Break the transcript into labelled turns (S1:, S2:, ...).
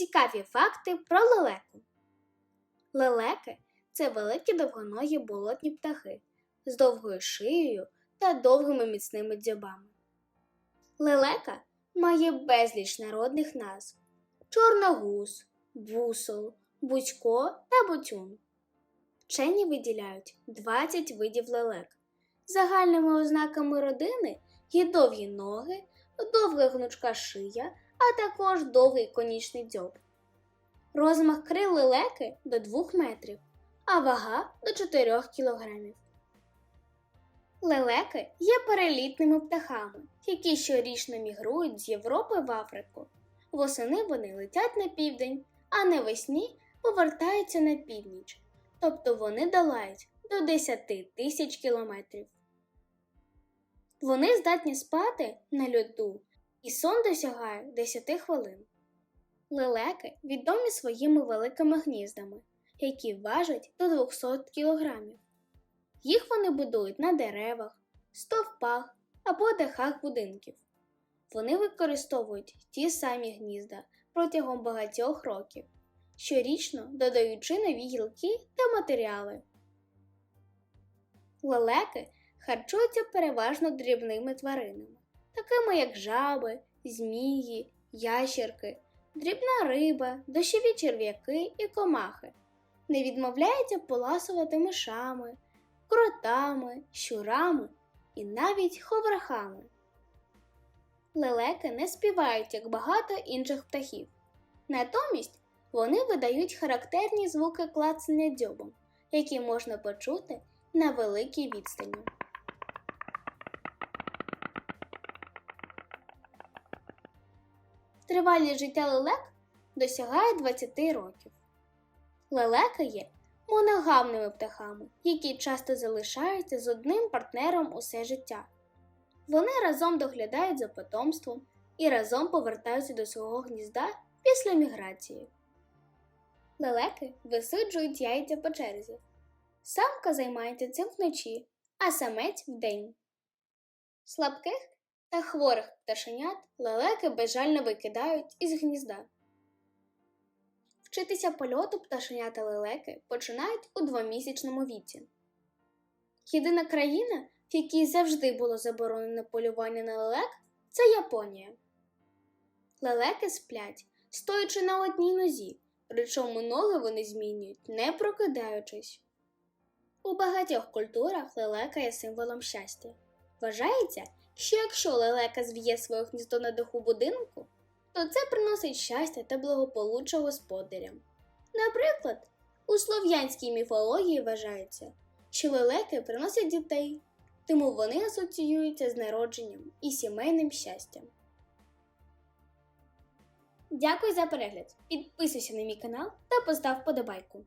S1: Цікаві факти про лелеку. Лелеки це великі довгоногі болотні птахи з довгою шиєю та довгими міцними дзьобами. Лелека має безліч народних назв: чорногуз, бусол, бузько та бутюн. Вчені виділяють 20 видів лелек. Загальними ознаками родини є довгі ноги, довга гнучка шия, а також довгий конічний дзьоб. Розмах крил лелеки до 2 метрів, а вага до 4 кілограмів. Лелеки є перелітними птахами, які щорічно мігрують з Європи в Африку. Восени вони летять на південь, а навесні повертаються на північ, тобто вони долають до 10 тисяч кілометрів. Вони здатні спати на льоду, і сон досягає 10 хвилин. Лелеки відомі своїми великими гніздами, які важать до 200 кілограмів. Їх вони будують на деревах, стовпах або дахах будинків. Вони використовують ті самі гнізда протягом багатьох років, щорічно додаючи нові гілки та матеріали. Лелеки харчуються переважно дрібними тваринами, такими як жаби, змії, ящерки, дрібна риба, дощові черв'яки і комахи. Не відмовляється поласувати мишами, кротами, щурами і навіть ховрахами. Лелеки не співають, як багато інших птахів. Натомість вони видають характерні звуки клацання дзьобом, які можна почути на великій відстані. Тривалість життя лелек досягає 20 років. Лелеки є моногамними птахами, які часто залишаються з одним партнером усе життя. Вони разом доглядають за потомством і разом повертаються до свого гнізда після міграції. Лелеки висиджують яйця по черзі. Самка займається цим вночі, а самець вдень. Слабких та хворих пташенят лелеки безжально викидають із гнізда. Вчитися польоту пташенята лелеки починають у двомісячному віці. Єдина країна, в якій завжди було заборонено полювання на лелек, це Японія. Лелеки сплять, стоячи на одній нозі, причому ноги вони змінюють, не прокидаючись. У багатьох культурах лелека є символом щастя. Вважається, що якщо лелека зв'є своє гніздо на даху будинку, то це приносить щастя та благополуччя господарям. Наприклад, у слов'янській міфології вважається, що лелеки приносять дітей, тому вони асоціюються з народженням і сімейним щастям. Дякую за перегляд! Підписуйся на мій канал та постав подобайку.